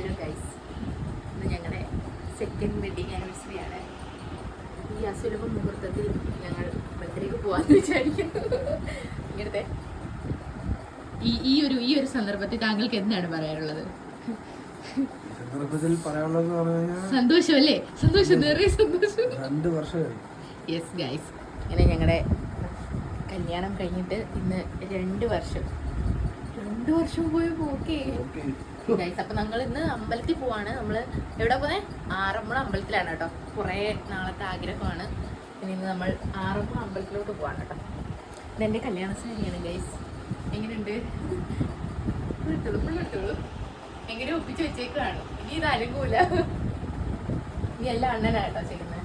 Hello guys ഇന്ന് ഞങ്ങളുടെ second wedding anniversary ആണ്. ഈ അസുലഭ മുഹൂർത്തത്തിൽ ഞങ്ങൾ ബർത്ത്ഡേക്ക് പോകാമെന്ന് വിചാരിക്കുന്നു. ഇങ്ങനത്തെ ഈ ഈ ഒരു ഈ ഒരു സന്ദർഭത്തിൽ താങ്കൾക്ക് എന്താണ് പറയാനുള്ളത്? സന്ദർഭത്തിൽ സന്തോഷം അല്ലേ സന്തോഷം നിറയെ സന്തോഷം. രണ്ട് വർഷമായി യെസ് ഗൈസ് ഇങ്ങനെ ഞങ്ങളുടെ കല്യാണം കഴിഞ്ഞിട്ട് ഇന്ന് രണ്ട് വർഷം. രണ്ട് വർഷം പോയപ്പോ ഓക്കേ ഓക്കെ അപ്പൊ ഞങ്ങൾ ഇന്ന് അമ്പലത്തിൽ പോവാണ്. നമ്മൾ എവിടെ പോയെ ആറന്മുള അമ്പലത്തിലാണ് കേട്ടോ. കുറേ നാളത്തെ ആഗ്രഹമാണ്. ഇനി ഇന്ന് നമ്മൾ ആറന്മുള അമ്പലത്തിലോട്ട് പോവാണ് കേട്ടോ. ഇതെന്റെ കല്യാണ സാരിയാണ് ഗൈസ് എങ്ങനെയുണ്ട്? ഇട്ടോളൂ ഇട്ടോളൂ. എങ്ങനെ ഒപ്പിച്ച് വെച്ചേക്കാണ് ഇനി ഇത് അലങ്കൂല ഇനി എല്ലാം അണ്ണനാ കേട്ടോ ചെയ്യുന്നത്.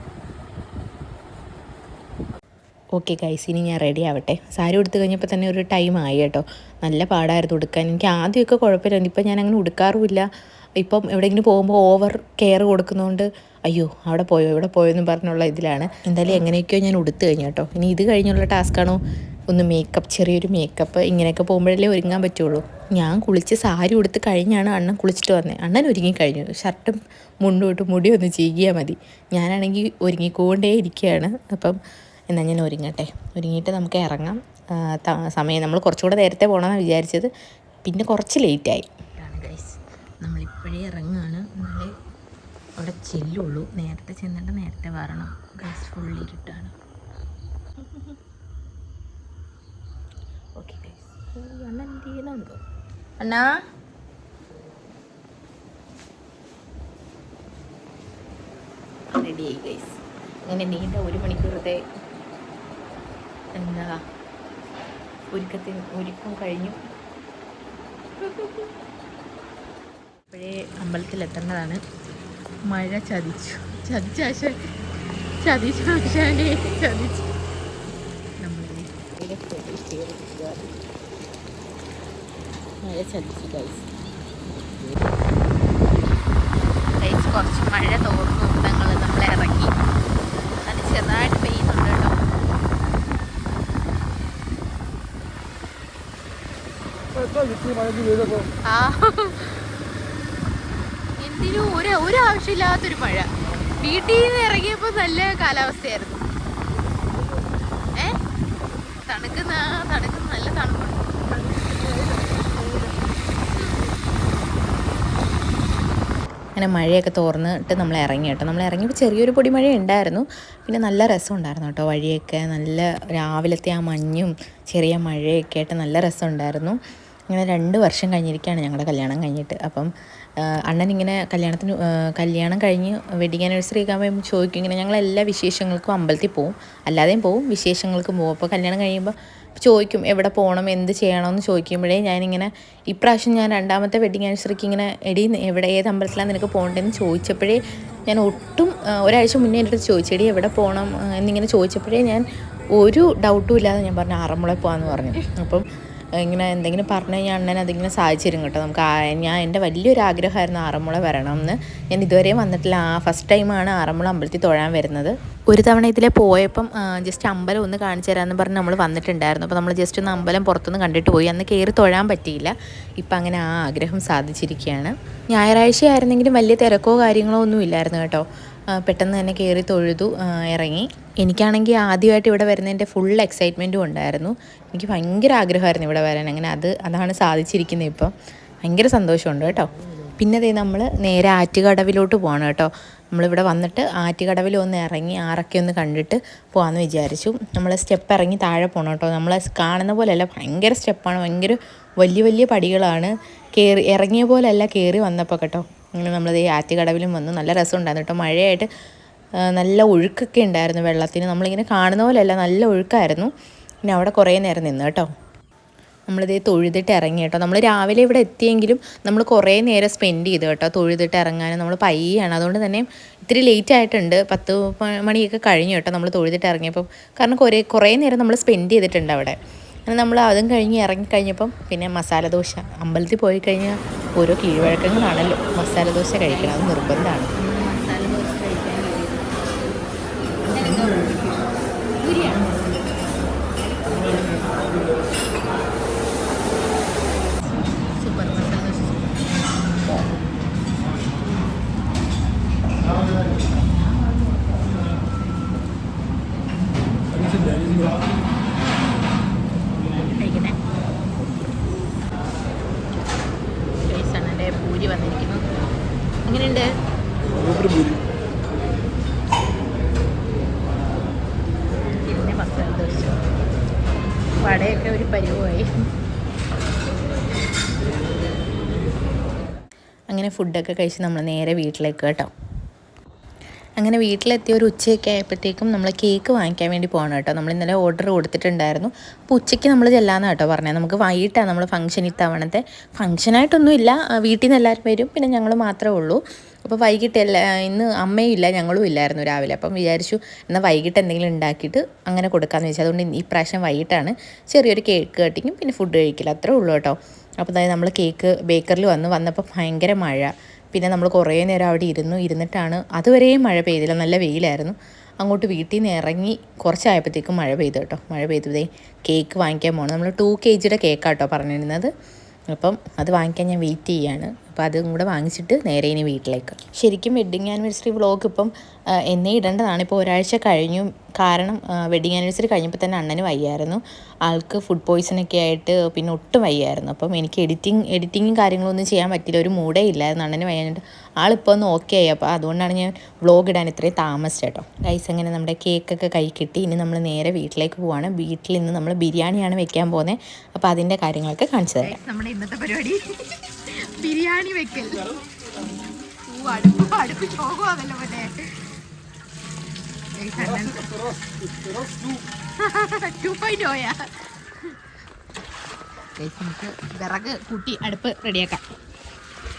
ഓക്കെ ഗൈസ് ഇനി ഞാൻ റെഡി ആവട്ടെ. സാരി ഉടുത്ത് കഴിഞ്ഞപ്പോൾ തന്നെ ഒരു ടൈം ആയി കേട്ടോ. നല്ല പാടായിരുന്നു ഉടുക്കാൻ. എനിക്ക് ആദ്യമൊക്കെ കുഴപ്പമില്ലായിരുന്നു. ഇപ്പം ഞാൻ അങ്ങനെ ഉടുക്കാറുമില്ല. ഇപ്പം എവിടെയെങ്കിലും പോകുമ്പോൾ ഓവർ കെയർ കൊടുക്കുന്നതുകൊണ്ട് അയ്യോ അവിടെ പോയോ ഇവിടെ പോയോ എന്ന് പറഞ്ഞുള്ള ഇതിലാണ്. എന്തായാലും എങ്ങനെയൊക്കെയോ ഞാൻ ഉടുത്ത് കഴിഞ്ഞു കേട്ടോ. ഇനി ഇത് കഴിഞ്ഞുള്ള ടാസ്ക്കാണോ ഒന്ന് മേക്കപ്പ് ചെറിയൊരു മേക്കപ്പ് ഇങ്ങനെയൊക്കെ പോകുമ്പോഴല്ലേ ഒരുങ്ങാൻ പറ്റുള്ളൂ. ഞാൻ കുളിച്ച് സാരി ഉടുത്ത് കഴിഞ്ഞാണ് അണ്ണൻ കുളിച്ചിട്ട് വന്നത് അണ്ണൻ ഒരുങ്ങി കഴിഞ്ഞു. ഷർട്ടും മുണ്ടും ഇട്ട് മുടി ഒന്ന് ചീകിയാൽ മതി. ഞാനാണെങ്കിൽ ഒരുങ്ങിക്കൊണ്ടേ ഇരിക്കുകയാണ് അപ്പം എന്നാൽ ഞാൻ ഒരുങ്ങട്ടെ. ഒരുങ്ങിയിട്ട് നമുക്ക് ഇറങ്ങാം. സമയം നമ്മൾ കുറച്ചുകൂടെ നേരത്തെ പോകണമെന്നാണ് വിചാരിച്ചത്. പിന്നെ കുറച്ച് ലേറ്റായി നമ്മളിപ്പോഴേ ഇറങ്ങുകയാണ്. എന്നാലേ അവിടെ ചെല്ലുള്ളൂ. നേരത്തെ ചെന്നിട്ട് നേരത്തെ വരണം. ഗൈസ് ഫുൾ ഇരുട്ടാണ്. ഓക്കെ അണ്ണാ റെഡിയായി ഗൈസ് അങ്ങനെ നീണ്ട ഒരു മണിക്കൂറത്തെ എന്താ? ഒരുക്കത്തിന് ഒരുക്കം കഴിഞ്ഞു. ഇപ്പോഴേ അമ്പലത്തിലെത്തേണ്ടതാണ്. മഴ ചതിച്ചു. ചതിച്ചാശ ചതിച്ചു ആശാനെ ചതിച്ചു. മഴ ചതിച്ചു കഴിച്ചു കുറച്ച് മഴ തോർന്നു ഞങ്ങൾ നമ്മൾ ഇറങ്ങി. അത് ചെറുതായിട്ട് പെയ്യുന്നുണ്ട് കേട്ടോ ആ എന്തിനും ഒരു ഒരു ആവശ്യമില്ലാത്തൊരു മഴ. വീട്ടിൽ നിന്ന് ഇറങ്ങിയപ്പോൾ നല്ല കാലാവസ്ഥയായിരുന്നു. ഏ? തണുക്കുന്ന തണുക്കുന്ന നല്ല തണുപ്പുണ്ട് അങ്ങനെ മഴയൊക്കെ തോർന്നിട്ട് നമ്മൾ ഇറങ്ങി കേട്ടോ. നമ്മൾ ഇറങ്ങിയപ്പോൾ ചെറിയൊരു പൊടി മഴ ഉണ്ടായിരുന്നു. പിന്നെ നല്ല രസം ഉണ്ടായിരുന്നു കേട്ടോ വഴിയൊക്കെ. നല്ല രാവിലത്തെ ആ മഞ്ഞും ചെറിയ മഴയൊക്കെ ആയിട്ട് നല്ല രസമുണ്ടായിരുന്നു അങ്ങനെ രണ്ട് വർഷം കഴിഞ്ഞിരിക്കുകയാണ് ഞങ്ങളുടെ കല്യാണം കഴിഞ്ഞിട്ട്. അപ്പം അണ്ണൻ ഇങ്ങനെ കല്യാണത്തിന് കല്യാണം കഴിഞ്ഞ് വെഡിങ് ആനിവേഴ്സറി ഒക്കെ ആകുമ്പോൾ ചോദിക്കും ഇങ്ങനെ ഞങ്ങൾ എല്ലാ വിശേഷങ്ങൾക്കും അമ്പലത്തിൽ പോവും. അല്ലാതെയും പോവും വിശേഷങ്ങൾക്കും പോവും. അപ്പോൾ കല്യാണം കഴിയുമ്പോൾ ചോദിക്കും എവിടെ പോകണം എന്ത് ചെയ്യണമെന്ന് ചോദിക്കുമ്പോഴേ ഞാനിങ്ങനെ ഇപ്രാവശ്യം ഞാൻ രണ്ടാമത്തെ വെഡിങ് ആനിവേഴ്സറിക്ക് ഇങ്ങനെ എടി എവിടെ ഏത് അമ്പലത്തിലാണ് നിനക്ക് പോകേണ്ടതെന്ന് ചോദിച്ചപ്പോഴേ ഞാൻ ഒട്ടും ഒരാഴ്ച മുന്നേ എന്റെ അടുത്ത് ചോദിച്ചെടി എവിടെ പോകണം? എന്നിങ്ങനെ ചോദിച്ചപ്പോഴേ ഞാൻ ഒരു ഡൗട്ടും ഇല്ലാതെ ഞാൻ പറഞ്ഞു ആറന്മുള പോകാമെന്ന് പറഞ്ഞു. അപ്പം ഇങ്ങനെ എന്തെങ്കിലും പറഞ്ഞു കഴിഞ്ഞാൽ അണ്ണൻ അതിങ്ങനെ സാധിച്ചിരും കേട്ടോ. നമുക്ക് ഞാൻ എന്റെ വലിയൊരു ആഗ്രഹമായിരുന്നു ആറന്മുള വരണം എന്ന് ഞാൻ ഇതുവരെയും വന്നിട്ടില്ല. ആ ഫസ്റ്റ് ടൈമാണ് ആറന്മുള അമ്പലത്തിൽ തൊഴാൻ വരുന്നത്. ഒരു തവണ ഇതിലെ പോയപ്പം ജസ്റ്റ് അമ്പലം ഒന്ന് കാണിച്ചു തരാമെന്ന് പറഞ്ഞ് നമ്മൾ വന്നിട്ടുണ്ടായിരുന്നു. അപ്പോൾ നമ്മൾ ജസ്റ്റ് ഒന്ന് അമ്പലം പുറത്തുനിന്ന് കണ്ടിട്ട് പോയി. അന്ന് കയറി തൊഴാൻ പറ്റിയില്ല. ഇപ്പം അങ്ങനെ ആ ആഗ്രഹം സാധിച്ചിരിക്കുകയാണ്. ഞായറാഴ്ച ആയിരുന്നെങ്കിലും വലിയ തിരക്കോ കാര്യങ്ങളോ ഒന്നും ഇല്ലായിരുന്നു കേട്ടോ. പെട്ടെന്ന് തന്നെ കയറി തൊഴുതു ഇറങ്ങി. എനിക്കാണെങ്കിൽ ആദ്യമായിട്ട് ഇവിടെ വരുന്നതിന്റെ ഫുൾ എക്സൈറ്റ്മെന്റും ഉണ്ടായിരുന്നു. എനിക്ക് ഭയങ്കര ആഗ്രഹമായിരുന്നു ഇവിടെ വരാൻ. അങ്ങനെ അത് അതാണ് സാധിച്ചിരിക്കുന്നത് ഇപ്പം. ഭയങ്കര സന്തോഷമുണ്ട് കേട്ടോ. പിന്നെ ദേ നമ്മൾ നേരെ ആറ്റുകടവിലോട്ട് പോകണം കേട്ടോ. നമ്മളിവിടെ വന്നിട്ട് ആറ്റുകടവിൽ ഒന്ന് ഇറങ്ങി ആറൊക്കെ ഒന്ന് കണ്ടിട്ട് പോകാമെന്ന് വിചാരിച്ചു. നമ്മൾ സ്റ്റെപ്പ് ഇറങ്ങി താഴെ പോകണം കേട്ടോ. നമ്മൾ കാണുന്ന പോലെയല്ല ഭയങ്കര സ്റ്റെപ്പാണ് ഭയങ്കര വലിയ വലിയ പടികളാണ്. കയറി ഇറങ്ങിയ പോലെയല്ല കയറി വന്നപ്പോൾ കേട്ടോ. അങ്ങനെ നമ്മളത് ഈ ആറ്റുകടവിലും വന്നു. നല്ല രസമുണ്ടായിരുന്നു കേട്ടോ. മഴയായിട്ട് നല്ല ഒഴുക്കൊക്കെ ഉണ്ടായിരുന്നു വെള്ളത്തിന്. നമ്മളിങ്ങനെ കാണുന്ന പോലെയല്ല നല്ല ഒഴുക്കായിരുന്നു. പിന്നെ അവിടെ കുറേ നേരം നിന്ന് കേട്ടോ. നമ്മളിതേ തൊഴുതിട്ട് ഇറങ്ങി കേട്ടോ. നമ്മൾ രാവിലെ ഇവിടെ എത്തിയെങ്കിലും നമ്മൾ കുറേ നേരം സ്പെൻഡ് ചെയ്തു കേട്ടോ. തൊഴുതിട്ട് ഇറങ്ങാനും നമ്മൾ പയ്യാണ്. അതുകൊണ്ട് തന്നെ ഇത്തിരി ലേറ്റ് ആയിട്ടുണ്ട്. പത്ത് മണിയൊക്കെ കഴിഞ്ഞു കേട്ടോ നമ്മൾ തൊഴുതിട്ട് ഇറങ്ങിയപ്പോൾ കാരണം കുറേ കുറേ നേരം നമ്മൾ സ്പെൻഡ് ചെയ്തിട്ടുണ്ട് അവിടെ. അങ്ങനെ നമ്മൾ അതും കഴിഞ്ഞ് ഇറങ്ങിക്കഴിഞ്ഞപ്പം പിന്നെ മസാല ദോശ. അമ്പലത്തിൽ പോയി കഴിഞ്ഞാൽ ഓരോ കീഴ്വഴക്കങ്ങളാണല്ലോ. മസാല ദോശ കഴിക്കണം. അത് നിർബന്ധമാണ്. Thank you. ഫുഡൊക്കെ കഴിച്ച് നമ്മൾ നേരെ വീട്ടിലേക്ക് കേട്ടോ. അങ്ങനെ വീട്ടിലെത്തിയ ഒരു ഉച്ചയൊക്കെ ആയപ്പോഴത്തേക്കും നമ്മൾ കേക്ക് വാങ്ങിക്കാൻ വേണ്ടി പോകണം കേട്ടോ. നമ്മൾ ഇന്നലെ ഓർഡർ കൊടുത്തിട്ടുണ്ടായിരുന്നു. അപ്പോൾ ഉച്ചയ്ക്ക് നമ്മൾ ചെല്ലാമെന്ന് കേട്ടോ പറഞ്ഞത് നമുക്ക് വൈകിട്ടാണ് നമ്മൾ ഫംഗ്ഷൻ ഇത്തവണത്തെ. ഫംഗ്ഷനായിട്ടൊന്നുമില്ല വീട്ടിൽ നിന്ന് എല്ലാവരും വരും. പിന്നെ ഞങ്ങൾ മാത്രമേ ഉള്ളൂ. അപ്പോൾ വൈകിട്ട് എല്ലാ ഇന്ന് അമ്മയും ഇല്ല ഞങ്ങളും ഇല്ലായിരുന്നു രാവിലെ. അപ്പം വിചാരിച്ചു എന്നാൽ വൈകിട്ട് എന്തെങ്കിലും ഉണ്ടാക്കിയിട്ട് അങ്ങനെ കൊടുക്കാമെന്ന് വെച്ചാൽ അതുകൊണ്ട് ഈ പ്രാവശ്യം വൈകിട്ടാണ് ചെറിയൊരു കേക്ക് കട്ടിങ്ങും പിന്നെ ഫുഡ് കഴിക്കില്ല അത്രേ ഉള്ളൂ കേട്ടോ. അപ്പോൾ അതായത് നമ്മൾ കേക്ക് ബേക്കറിൽ വന്ന് വന്നപ്പോൾ ഭയങ്കര മഴ. പിന്നെ നമ്മൾ കുറേ നേരം അവിടെ ഇരുന്നു ഇരുന്നിട്ടാണ് അതുവരെയും മഴ പെയ്തില്ല നല്ല വെയിലായിരുന്നു. അങ്ങോട്ട് വീട്ടിൽ നിന്ന് ഇറങ്ങി കുറച്ചായപ്പോഴത്തേക്കും മഴ പെയ്തു കേട്ടോ. മഴ പെയ്തതേ കേക്ക് വാങ്ങിക്കാൻ പോകണം നമ്മൾ ടു കെ ജിയുടെ കേക്കാട്ടോ പറഞ്ഞിരുന്നത്. അപ്പം അത് വാങ്ങിക്കാൻ ഞാൻ വെയിറ്റ് ചെയ്യാണ്. അപ്പോൾ അതും കൂടെ വാങ്ങിച്ചിട്ട് നേരെ ഇനി വീട്ടിലേക്ക്. ശരിക്കും വെഡ്ഡിങ് ആനിവേഴ്സറി വ്ളോഗ് ഇപ്പം എന്നെ ഇടേണ്ടതാണ്. ഇപ്പോൾ ഒരാഴ്ച കഴിഞ്ഞു. കാരണം വെഡ്ഡിങ് ആനിവേഴ്സറി കഴിഞ്ഞപ്പോൾ തന്നെ അണ്ണന് വയ്യായിരുന്നു. ആൾക്ക് ഫുഡ് പോയ്സൺ ഒക്കെ ആയിട്ട് പിന്നെ ഒട്ടും വയ്യായിരുന്നു. അപ്പം എനിക്ക് എഡിറ്റിംഗ് എഡിറ്റിങ്ങും കാര്യങ്ങളൊന്നും ചെയ്യാൻ പറ്റില്ല ഒരു മൂടേ ഇല്ലായിരുന്നു അണ്ണന് വയ്യാഞ്ഞിട്ട്. ആളിപ്പോൾ ഒന്ന് ഓക്കെ ആയി. അപ്പോൾ അതുകൊണ്ടാണ് ഞാൻ വ്ളോഗ് ഇടാൻ ഇത്രയും താമസിച്ചത് കേട്ടോ. ഗൈസ് അങ്ങനെ നമ്മുടെ കേക്കൊക്കെ കൈ കിട്ടി. ഇനി നമ്മൾ നേരെ വീട്ടിലേക്ക് പോവാണ്. വീട്ടിൽ ഇന്ന് നമ്മൾ ബിരിയാണിയാണ് വെക്കാൻ പോകുന്നത്. അപ്പോൾ അതിന്റെ കാര്യങ്ങളൊക്കെ കാണിച്ചു തരാം. നമ്മുടെ ഇന്നത്തെ പരിപാടി. ബിരിയാണി വെക്കൽ. അടുപ്പ് അടുപ്പ് ചോകുവാന്നല്ലോ മറ്റേ നമുക്ക് വിറക് കൂട്ടി അടുപ്പ് റെഡിയാക്കാം.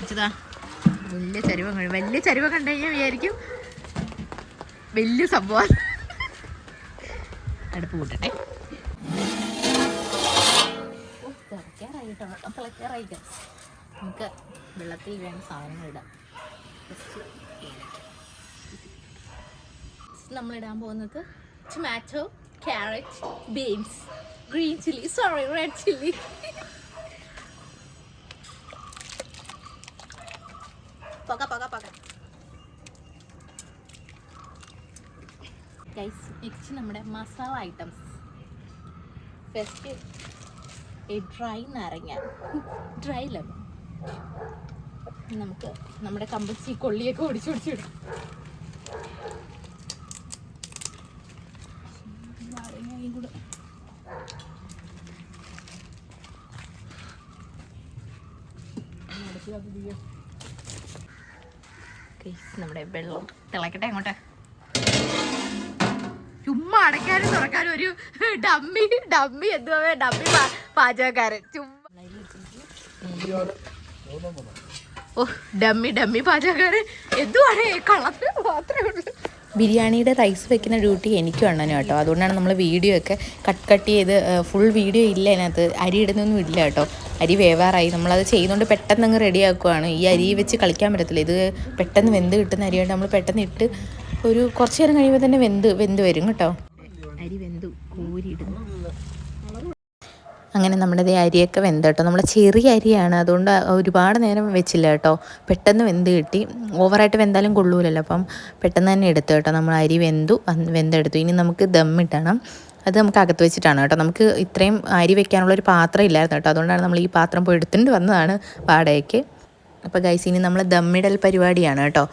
വെച്ചതാ വലിയ ചരുവം വലിയ ചരുവം കണ്ടു കഴിഞ്ഞാൽ വിചാരിക്കും വലിയ സംഭവം. അടുപ്പ് കൂട്ടട്ടെ. തിളക്കാറായിട്ടോ guys. നമുക്ക് വെള്ളത്തിൽ വേണം സാധനങ്ങൾ ഇടാം നമ്മൾ ഇടാൻ പോകുന്നത് tomato carrot beans green chilli sorry red chilli പക പക പക. ഗൈസ് നെക്സ്റ്റ് നമ്മുടെ മസാല ഐറ്റംസ് ഫസ്റ്റ് ഡ്രൈ നാരങ്ങ. ഡ്രൈ ലെമൺ നമുക്ക് നമ്മുടെ കമ്പച്ചി കൊള്ളിയൊക്കെ ഒടിച്ചു ഒടിച്ചിടും നമ്മുടെ വെള്ളം തിളക്കട്ടെ അങ്ങോട്ട്. ചുമ്മാ അടയ്ക്കാനും തുറക്കാനും ഒരു ഡമ്മി ഡമ്മി എന്തുവാ ഡമ്മി പാചകക്കാരൻ. ചുമ്മാ. ഓ ഡമ്മി ഡമ്മി പാചകക്കാരൻ എന്തുവാണ് കളത്തിൽ മാത്രമേ ഉള്ളൂ. ബിരിയാണിയുടെ റൈസ് വെക്കുന്ന ഡ്യൂട്ടി എനിക്ക് അണ്ണനും കേട്ടോ. അതുകൊണ്ടാണ് നമ്മൾ വീഡിയോ ഒക്കെ കട്ട് കട്ട് ചെയ്ത് ഫുൾ വീഡിയോ ഇല്ല അതിനകത്ത്. അരി ഇടുന്നൊന്നും ഇല്ല കേട്ടോ. അരി വേവാറായി. നമ്മളത് ചെയ്യുന്നതുകൊണ്ട് പെട്ടെന്ന് അങ്ങ് റെഡി ആക്കുവാണ്. ഈ അരി വെച്ച് കളിക്കാൻ പറ്റത്തില്ല. ഇത് പെട്ടെന്ന് വെന്ത് കിട്ടുന്ന അരിയായിട്ട് നമ്മൾ പെട്ടെന്ന് ഇട്ട് ഒരു കുറച്ച് നേരം കഴിയുമ്പോൾ തന്നെ വെന്ത് വെന്ത് വരും കേട്ടോ. അരി വെന്തു കോരിയിടുന്നു അങ്ങനെ നമ്മുടെ ദേ അരിയൊക്കെ വെന്ത് കേട്ടോ നമ്മുടെ ചെറിയ അരിയാണ്. അതുകൊണ്ട് ഒരുപാട് നേരം വെച്ചില്ല കേട്ടോ. പെട്ടെന്ന് വെന്ത് കിട്ടി. ഓവറായിട്ട് വെന്താലും കൊള്ളൂലല്ലോ. അപ്പം പെട്ടെന്ന് തന്നെ എടുത്തു കേട്ടോ. നമ്മൾ അരി വെന്തു വെന്തെടുത്തു. ഇനി നമുക്ക് ദമ്മിട്ടണം അത് നമുക്ക് അകത്ത് വെച്ചിട്ടാണ് കേട്ടോ. നമുക്ക് ഇത്രയും അരി വെക്കാനുള്ള ഒരു പാത്രം ഇല്ലായിരുന്നു കേട്ടോ. അതുകൊണ്ടാണ് നമ്മൾ ഈ പാത്രം പോയി എടുത്തിട്ട് വന്നതാണ് വാടകയ്ക്ക്. അപ്പോൾ ഗൈസ് ഇനി നമ്മൾ ദമ്മിടൽ പരിപാടിയാണ് കേട്ടോ.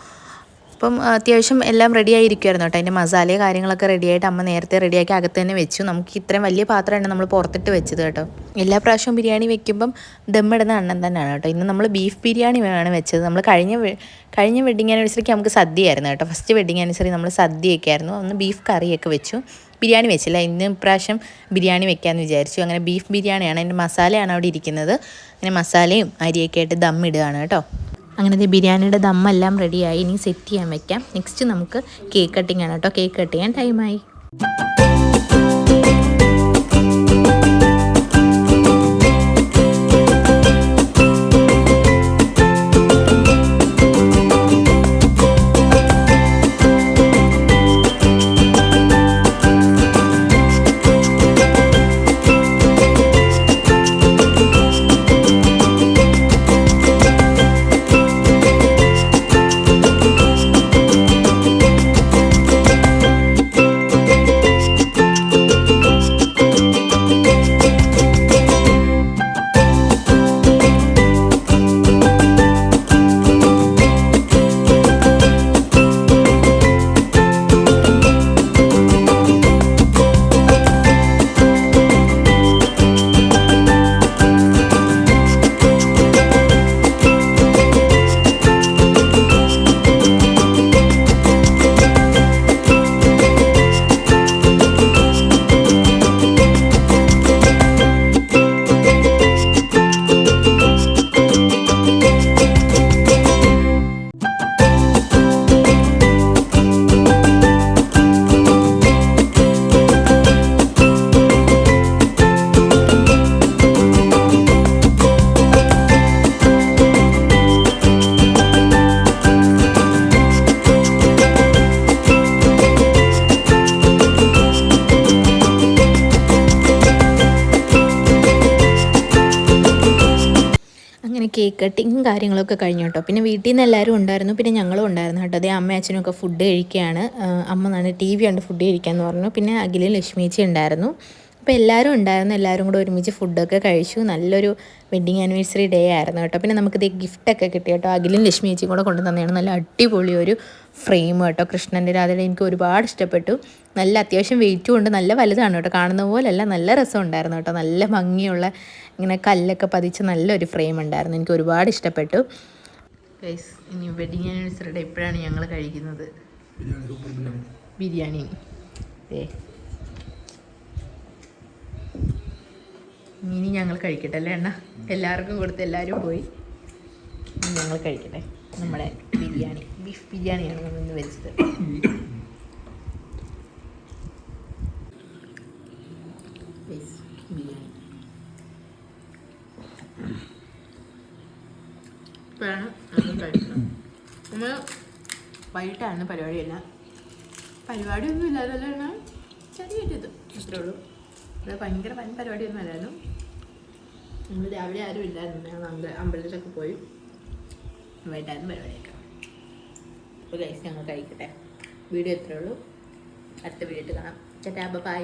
അപ്പം അത്യാവശ്യം എല്ലാം റെഡി ആയിരിക്കുമായിരുന്നു കേട്ടോ. അതിന്റെ മസാലയും കാര്യങ്ങളൊക്കെ റെഡിയായിട്ട് അമ്മ നേരത്തെ റെഡിയാക്കി അകത്ത് തന്നെ വെച്ചു. നമുക്ക് ഇത്രയും വലിയ പാത്രമാണ് നമ്മൾ പുറത്തിട്ട് വെച്ചത് കേട്ടോ. എല്ലാ പ്രാവശ്യവും ബിരിയാണി വെക്കുമ്പം ദമ്മിടുന്ന അണ്ണൻ തന്നെയാണ് കേട്ടോ. ഇന്ന് നമ്മൾ ബീഫ് ബിരിയാണി ആണ് വെച്ചത്. നമ്മൾ കഴിഞ്ഞ കഴിഞ്ഞ വെഡിങ് ആനിവേഴ്സറിക്ക് നമുക്ക് സദ്യയായിരുന്നു കേട്ടോ. ഫസ്റ്റ് വെഡിങ് ആനിവേഴ്സറി നമ്മൾ സദ്യയൊക്കെ ആയിരുന്നു. അന്ന് ബീഫ് കറിയൊക്കെ വെച്ചു. ബിരിയാണി വെച്ചില്ല. ഇന്ന് ഇപ്രാവശ്യം ബിരിയാണി വെക്കാമെന്ന് വിചാരിച്ചു. അങ്ങനെ ബീഫ് ബിരിയാണിയാണ്. അതിന്റെ മസാലയാണ് അവിടെ ഇരിക്കുന്നത്. അങ്ങനെ മസാലയും അരിയൊക്കെ ആയിട്ട് ദമ്മിടുകയാണ് കേട്ടോ. അങ്ങനെ ദേ ബിരിയാണിയുടെ ദമ്മെല്ലാം റെഡിയായി ഇനി സെറ്റ് ചെയ്യാൻ വയ്ക്കാം നെക്സ്റ്റ് നമുക്ക് കേക്ക് കട്ടിങ് ആണ് കേട്ടോ. കേക്ക് കട്ട് ചെയ്യാൻ ടൈമായി കേക്ക് കട്ടിങ്ങും കാര്യങ്ങളൊക്കെ കഴിഞ്ഞു കേട്ടോ. പിന്നെ വീട്ടിൽ നിന്ന് എല്ലാവരും ഉണ്ടായിരുന്നു. പിന്നെ ഞങ്ങളും ഉണ്ടായിരുന്നു കേട്ടോ. അതേ അമ്മയും അച്ഛനൊക്കെ ഫുഡ് കഴിക്കുകയാണ്. അമ്മ നല്ല ടി വി കണ്ട് ഫുഡ് കഴിക്കാമെന്ന് പറഞ്ഞു. പിന്നെ അഖിലും ലക്ഷ്മിച്ചി ഉണ്ടായിരുന്നു. അപ്പോൾ എല്ലാവരും ഉണ്ടായിരുന്നു എല്ലാവരും കൂടെ ഒരുമിച്ച് ഫുഡൊക്കെ കഴിച്ചു. നല്ലൊരു വെഡ്ഡിങ് ആനിവേഴ്സറി ഡേ ആയിരുന്നു കേട്ടോ. പിന്നെ നമുക്കിത് ഗിഫ്റ്റൊക്കെ കിട്ടി കേട്ടോ. അഖിലും ലക്ഷ്മി ചേച്ചിയും കൂടെ കൊണ്ടു തന്നെയാണ് നല്ല അടിപൊളി ഒരു ഫ്രെയിം കേട്ടോ. കൃഷ്ണന്റെ രാധയുടെ എനിക്ക് ഒരുപാട് ഇഷ്ടപ്പെട്ടു. നല്ല അത്യാവശ്യം വെയിറ്റും ഉണ്ട്. നല്ല വലുതാണ് കേട്ടോ. കാണുന്ന പോലെയല്ല. നല്ല രസം ഉണ്ടായിരുന്നു കേട്ടോ. നല്ല ഭംഗിയുള്ള ഇങ്ങനെ കല്ലൊക്കെ പതിച്ച് നല്ലൊരു ഫ്രെയിം ഉണ്ടായിരുന്നു. എനിക്ക് ഒരുപാട് ഇഷ്ടപ്പെട്ടു. ഗൈസ് ഇനി വെഡ്ഡിങ് ആനിവേഴ്സറി ഡേ എപ്പോഴാണ് ഞങ്ങൾ കഴിക്കുന്നത്. ബിരിയാണി. ഏ ഇനി ഞങ്ങൾ കഴിക്കട്ടെ അല്ലേ എണ്ണ എല്ലാവർക്കും കൊടുത്ത് എല്ലാവരും പോയി. ഞങ്ങൾ കഴിക്കട്ടെ. നമ്മുടെ ബിരിയാണി. ബീഫ് ബിരിയാണിയാണ് നമ്മൾ ഇന്ന് വെച്ചത്. ബിരിയാണി. ഇപ്പോഴാണ് കഴിക്കുന്നത്. നമ്മൾ വൈകിട്ടാണ് പരിപാടിയല്ല പരിപാടിയൊന്നും ഇല്ലാതല്ല ചെറിയൊരു ഇത് ഇഷ്ടമുള്ളൂ ഉള്ളൂ. ഇവിടെ ഭയങ്കര വൻ പരിപാടിയൊന്നും അല്ലായിരുന്നു. നമ്മൾ രാവിലെ ആരും ഇല്ലായിരുന്നു. ഞങ്ങൾ അമ്പല അമ്പലത്തിലൊക്കെ പോയി. വൈകിട്ടായിരുന്നു പരിപാടിയൊക്കെ. അപ്പോൾ കഴിച്ച് ഞങ്ങൾ കഴിക്കട്ടെ. വീഡിയോ എത്രയുള്ളൂ അടുത്ത വീഡിയോ കാണാം. ചേട്ടാ ബൈ